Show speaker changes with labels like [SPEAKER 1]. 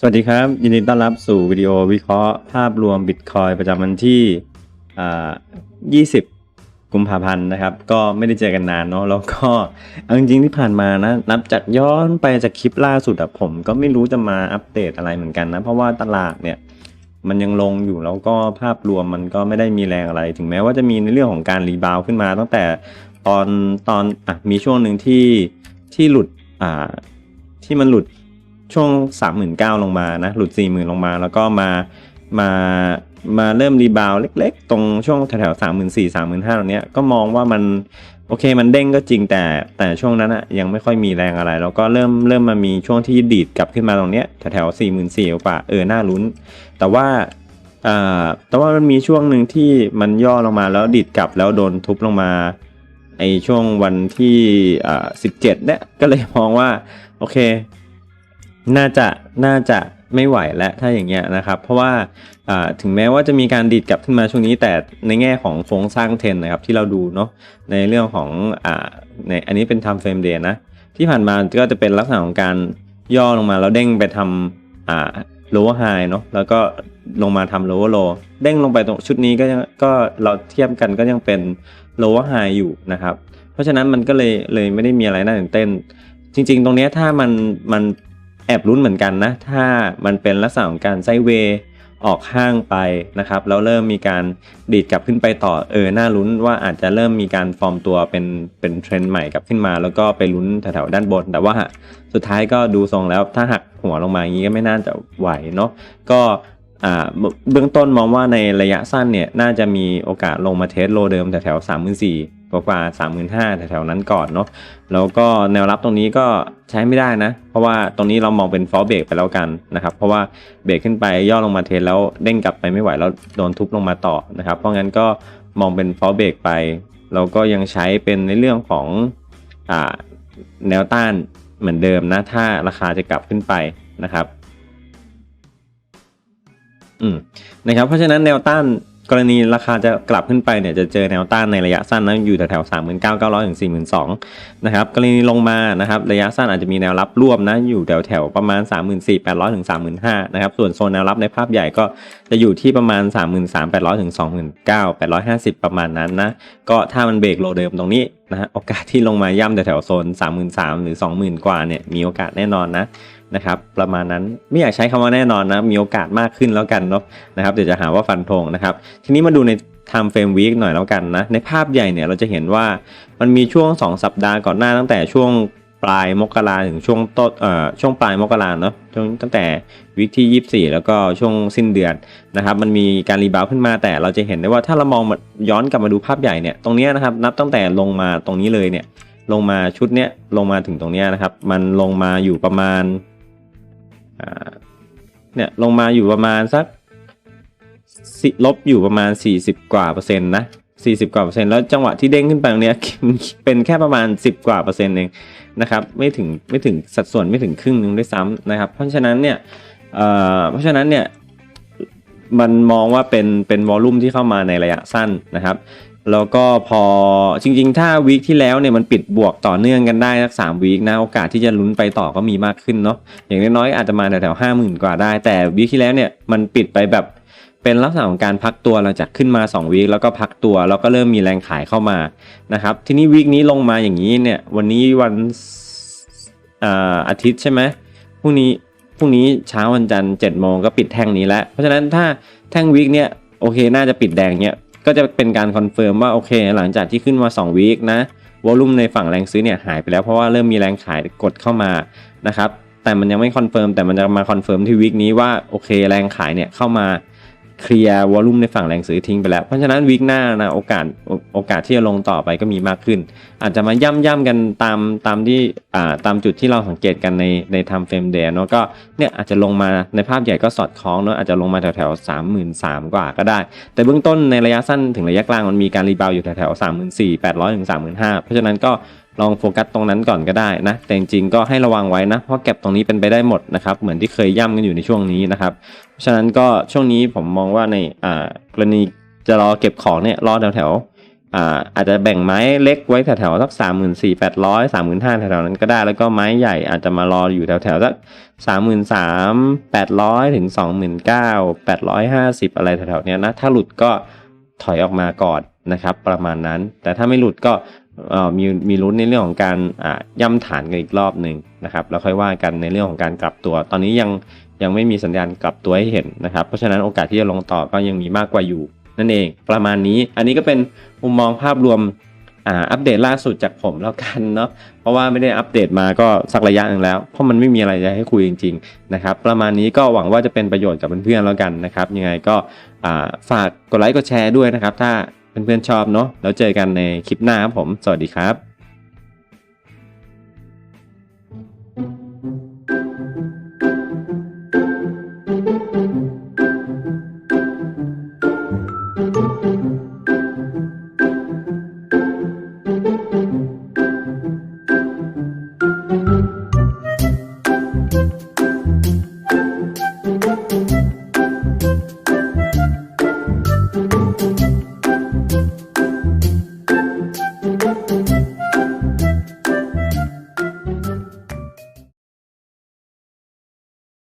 [SPEAKER 1] สวัสดีครับ ยินดีต้อนรับสู่วิดีโอวิเคราะห์ภาพรวมบิตคอยประจำวันที่ 20 กุมภาพันธ์นะครับ ก็ไม่ได้เจอกันนานเนาะแล้วก็เอาจริงๆที่ผ่านมานะ นับจากย้อนไปจากคลิปล่าสุดอะผมก็ไม่รู้จะมาอัปเดตอะไรเหมือนกันนะ เพราะว่าตลาดเนี่ยมันยังลงอยู่แล้วก็ภาพรวมมันก็ไม่ได้มีแรงอะไร ถึงแม้ว่าจะมีในเรื่องของการรีบาวขึ้นมาตั้งแต่ตอนตอนอะมีช่วงหนึ่งที่ที่หลุดอ่าที่มันหลุด ช่วงสามหมื่นเก้าลงมานะหลุดสี่หมื่นลงมา แล้วก็มามามาเริ่มรีบาวเล็กๆ ตรงช่วงแถวๆสามหมื่นสี่สามหมื่นห้าตรงเนี้ยก็มองว่ามันโอเคมันเด้งก็จริงแต่แต่ช่วงนั้นอะยังไม่ค่อยมีแรงอะไร แล้วก็เริ่มเริ่มมามีช่วงที่ดีดกลับขึ้นมาตรงเนี้ยแถวๆสี่หมื่นสี่กว่าเออน่าลุ้น แต่ว่าอ่าแต่ว่ามันมีช่วงหนึ่งที่มันย่อลงมาแล้วดิดกลับแล้วโดนทุบลงมาไอช่วงวันที่อ่าสิบเจ็ดเนี่ยก็เลยมองว่าโอเค น่าจะน่าจะไม่ไหวแล้วถ้าอย่างเงี้ยนะครับ เพราะว่าถึงแม้ว่าจะมีการดีดกลับขึ้นมาช่วงนี้ แต่ในแง่ของโครงสร้างเทรนนะครับที่เราดูเนาะในเรื่องของอ่าในอันนี้เป็น time frame day นะ ที่ผ่านมาก็จะเป็นลักษณะของการย่อลงมาแล้วเด้งไปทำอ่า lower high เนาะแล้วก็ลงมาทำ lower low เด้งลงไปตรงชุดนี้ก็ยังก็เราเทียบกันก็ยังเป็น lower high อยู่นะครับ เพราะฉะนั้นมันก็เลยเลยไม่ได้มีอะไรน่าตื่นเต้น จริง ๆ ตรงนี้ถ้ามันมัน แอบลุ้นเหมือนกันนะ ถ้ามันเป็นลักษณะของการไซเวย์ออกข้างไปนะครับ แล้วเริ่มมีการดีดกลับขึ้นไปต่อเออน่าลุ้นว่าอาจจะเริ่มมีการฟอร์มตัวเป็นเป็นเทรนด์ใหม่กลับขึ้นมา แล้วก็ไปลุ้นแถวๆด้านบน แต่ว่าสุดท้ายก็ดูทรงแล้วถ้าหักหัวลงมาอย่างนี้ก็ไม่น่าจะไหวเนาะก็อ่าเบเบื้องต้นมองว่าในระยะสั้นเนี่ยน่าจะมีโอกาสลงมาเทสโลเดิมแถวๆสามหมื่นสี่ กว่าสามหมื่นห้าแถวๆนั้นก่อนเนาะแล้วก็แนวรับตรงนี้ก็ใช้ไม่ได้นะ เพราะว่าตรงนี้เรามองเป็นฟอเบรกไปแล้วกันนะครับ เพราะว่าเบรกขึ้นไปย่อลงมาเทสแล้วเด้งกลับไปไม่ไหวแล้วโดนทุบลงมาต่อนะครับ เพราะงั้นก็มองเป็นฟอเบรกไปแล้วก็ยังใช้เป็นในเรื่องของอแนวต้านเหมือนเดิมนะ ถ้าราคาจะกลับขึ้นไปนะครับอืมนะครับเพราะฉะนั้นแนวต้าน กรณีราคาจะกลับขึ้นไปเนี่ยจะเจอแนวต้านในระยะสั้นนะอยู่แถวๆสามหมื่นเก้าเก้าร้อยถึงสี่หมื่นสองนะครับกรณีลงมานะครับระยะสั้นอาจจะมีแนวรับร่วมนะอยู่แถวๆประมาณสามหมื่นสี่แปดร้อยถึงสามหมื่นห้านะครับส่วนโซนแนวรับในภาพใหญ่ก็จะอยู่ที่ประมาณสามหมื่นสามแปดร้อยถึงสองหมื่นเก้าแปดร้อยห้าสิบประมาณนั้นนะก็ถ้ามันเบรกโลเดิมตรงนี้นะโอกาสที่ลงมาย่ำแถวๆโซนสามหมื่นสามหรือสองหมื่นกว่าเนี่ยมีโอกาสแน่นอนนะ นะครับ ประมาณนั้นไม่อยากใช้คำว่าแน่นอนนะ มีโอกาสมากขึ้นแล้วกันเนาะนะครับเดี๋ยวจะหาว่าฟันธงนะครับ ทีนี้มาดูใน time frame week หน่อยแล้วกันนะ ในภาพใหญ่เนี่ยเราจะเห็นว่ามันมีช่วง 2 สัปดาห์ก่อนหน้าตั้งแต่ช่วงปลายมกราถึงช่วงต้นเอ่อช่วงปลายมกราเนาะช่วงตั้งแต่วิกที่ 24 แล้วก็ช่วงสิ้นเดือนนะครับ มันมีการรีบาวขึ้นมาแต่เราจะเห็นได้ว่าถ้าเรามองย้อนกลับมาดูภาพใหญ่เนี่ยตรงนี้นะครับ นับตั้งแต่ลงมาตรงนี้เลยเนี่ย ลงมาชุดเนี้ยลงมาถึงตรงนี้นะครับ มันลงมาอยู่ประมาณ เนี่ยลงมาอยู่ประมาณสักลบอยู่ประมาณ 40 กว่าเปอร์เซ็นต์นะ40 กว่าเปอร์เซ็นต์แล้วจังหวะที่เด้งขึ้นไปตรงนี้เป็นแค่ประมาณ 10 กว่าเปอร์เซ็นต์เองนะครับไม่ถึงไม่ถึงสัดส่วนไม่ถึงครึ่งหนึงด้วยซ้ำนะครับ เพราะฉะนั้นเนี่ยเอ่อเพราะฉะนั้นเนี่ยมันมองว่าเป็นเป็นวอลลุ่มที่เข้ามาในระยะสั้นนะครับ แล้วก็พอจริง ๆ ถ้าวีคที่แล้วเนี่ยมันปิดบวกต่อเนื่องกันได้สักสามวีคนะโอกาสที่จะลุ้นไปต่อก็มีมากขึ้นเนาะอย่างน้อยๆอาจจะมาแถวๆห้าหมื่นกว่าได้ แต่วีคที่แล้วเนี่ยมันปิดไปแบบเป็นลักษณะของการพักตัวหลังจากขึ้นมา2วีคแล้วก็พักตัวแล้วก็เริ่มมีแรงขายเข้ามานะครับทีนี้วีคนี้ลงมาอย่างนี้เนี่ยวันนี้วันอาอาทิตย์ใช่ไหมพรุ่งนี้พรุ่งนี้เช้าวันจันทร์เจ็ดโมงก็ปิดแท่งนี้แล้ว เพราะฉะนั้นถ้าแท่งวีคเนี่ยโอเคน่าจะปิดแดงเนี่ย ก็จะเป็นการคอนเฟิร์มว่าโอเค หลังจากที่ขึ้นมา2วีคนะวอลุ่มในฝั่งแรงซื้อเนี่ยหายไปแล้วเพราะว่าเริ่มมีแรงขายกดเข้ามานะครับแต่มันยังไม่คอนเฟิร์มแต่มันจะมาคอนเฟิร์มที่วีคนี้ว่าโอเคแรงขายเนี่ยเข้ามา เคลียร์วอลลุ่มในฝั่งแรงซื้อทิ้งไปแล้ว เพราะฉะนั้นวีคหน้านะโอกาสโอกาสที่จะลงต่อไปก็มีมากขึ้น อาจจะมาย่ำย่ำกันตามตามที่อ่าตามจุดที่เราสังเกตกันในในทำเฟรมเดย์เนาะก็เนี่ยอาจจะลงมาในภาพใหญ่ก็สอดคล้องเนาะอาจจะลงมาแถวแถวสามหมื่นสามกว่าก็ได้ แต่เบื้องต้นในระยะสั้นถึงระยะกลางมันมีการรีบาวอยู่แถวแถวสามหมื่นสี่แปดร้อยถึงสามหมื่นห้าเพราะฉะนั้นก็ ลองโฟกัสตรงนั้นก่อนก็ได้นะ แต่จริงๆก็ให้ระวังไว้นะ เพราะแก็บตรงนี้เป็นไปได้หมดนะครับ เหมือนที่เคยย่ำกันอยู่ในช่วงนี้นะครับ เพราะฉะนั้นก็ช่วงนี้ผมมองว่าในอ่ากรณีจะรอเก็บของเนี่ยรอแถวแถวอ่าอาจจะแบ่งไม้เล็กไว้แถวๆสักสามหมื่นสี่แปดร้อยสามหมื่นห้าแถวๆนั้นก็ได้ แล้วก็ไม้ใหญ่อาจจะมารออยู่แถวๆสักสามหมื่นสามแปดร้อยถึงสองหมื่นเก้าแปดร้อยห้าสิบอะไรแถวๆเนี้ยนะ ถ้าหลุดก็ถอยออกมาก่อนนะครับ ประมาณนั้น แต่ถ้าไม่หลุดก็ มีมีลุ้นในเรื่องของการอ่าย่ำฐานกันอีกรอบหนึ่งนะครับแล้วค่อยว่ากันในเรื่องของการกลับตัว ตอนนี้ยังยังไม่มีสัญญาณกลับตัวให้เห็นนะครับ เพราะฉะนั้นโอกาสที่จะลงต่อก็ยังมีมากกว่าอยู่ นั่นเองประมาณนี้ อันนี้ก็เป็นมุมมองภาพรวมอัปเดตล่าสุดจากผมแล้วกันเนาะเพราะว่าไม่ได้อัปเดตมาก็สักระยะหนึ่งแล้ว เพราะมันไม่มีอะไรจะให้คุยจริงๆนะครับประมาณนี้ก็หวังว่าจะเป็นประโยชน์กับเพื่อนๆแล้วกันนะครับยังไงก็ฝากกดไลค์กดแชร์ด้วยนะครับ ถ้า เพื่อนๆชอบเนาะแล้วเจอกันในคลิปหน้าครับผม สวัสดีครับ